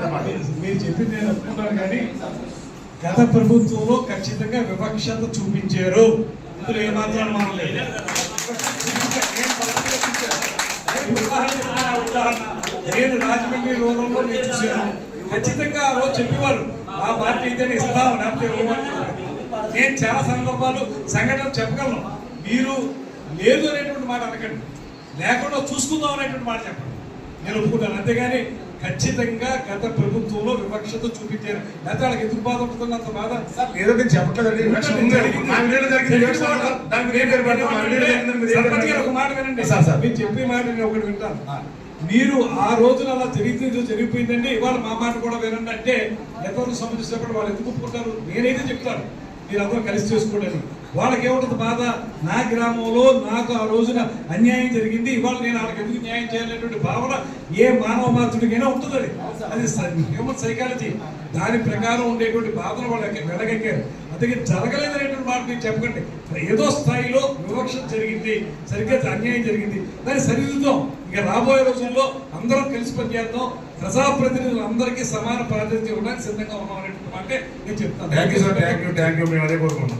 అన్నమాట. మీరు చెప్పింది నేను ఒప్పుకుంటాను కానీ గత ప్రభుత్వంలో ఖచ్చితంగా వివక్షత చూపించారు. ఏ ఏమాత్రం మనం లేదు. నేను రాజమండ్రి రూరంలో నేను చూశాను. ఖచ్చితంగా ఆ రోజు చెప్పేవారు ఆ పార్టీ అయితేనే ఇస్తాం లేకపోతే నేను చాలా సందర్భాలు సంఘటనలు చెప్పగలను. మీరు లేదు అనేటువంటి మాట అనకండి. లేకుండా చూసుకుందాం అనేటువంటి మాట చెప్పండి. నేను ఒప్పుకుంటాను. అంతేగాని ఖచ్చితంగా గత ప్రభుత్వంలో వివక్షత చూపించారు. లేకపోతే వాళ్ళకి ఎందుకు బాధ ఉంటుందంత బాధ? ఏదో నేను చెప్పట్లేదండి ఒక? మాట వినండి. Sir, sir. మీరు చెప్పే మాట నేను ఒకటి వింటాను మీరు ఆ రోజున అలా జరిగింది జరిగిపోయిందండి. ఇవాళ మా మాట కూడా వినండి అంటే ఎంతవరకు సంబంధించినప్పుడు వాళ్ళు ఎందుకు ఒప్పుకుంటారు? నేనైతే చెప్తాను. మీరు అందరూ కలిసి చేసుకోండి వాళ్ళకి ఏముంటుంది బాధ? నా గ్రామంలో నాకు ఆ రోజున అన్యాయం జరిగింది. ఇవాళ నేను వాళ్ళకి ఎందుకు న్యాయం చేయాలనేటువంటి భావన ఏ మానవ మాతృడికైనా ఉంటుంది అది. అది హ్యూమన్ సైకాలజీ. దాని ప్రకారం ఉండేటువంటి బాధను వాళ్ళకి వెలగెక్కారు. అందుకే జరగలేదనేటువంటి మాట మీరు చెప్పకండి. ఏదో స్థాయిలో వివక్ష జరిగింది. సరిగ్గా అన్యాయం జరిగింది. దాన్ని సరిదిద్దాం. ఇక రాబోయే రోజుల్లో అందరం కలిసి పనిచేద్దాం. ప్రజాప్రతినిధులు అందరికీ సమాన ప్రాతినిధ్యం ఇవ్వడానికి సిద్ధంగా ఉన్నాం అనేటువంటి మాట నేను చెప్తాను. Thank you sir thank you thank you మేము అదే కోరుకుంటున్నాం.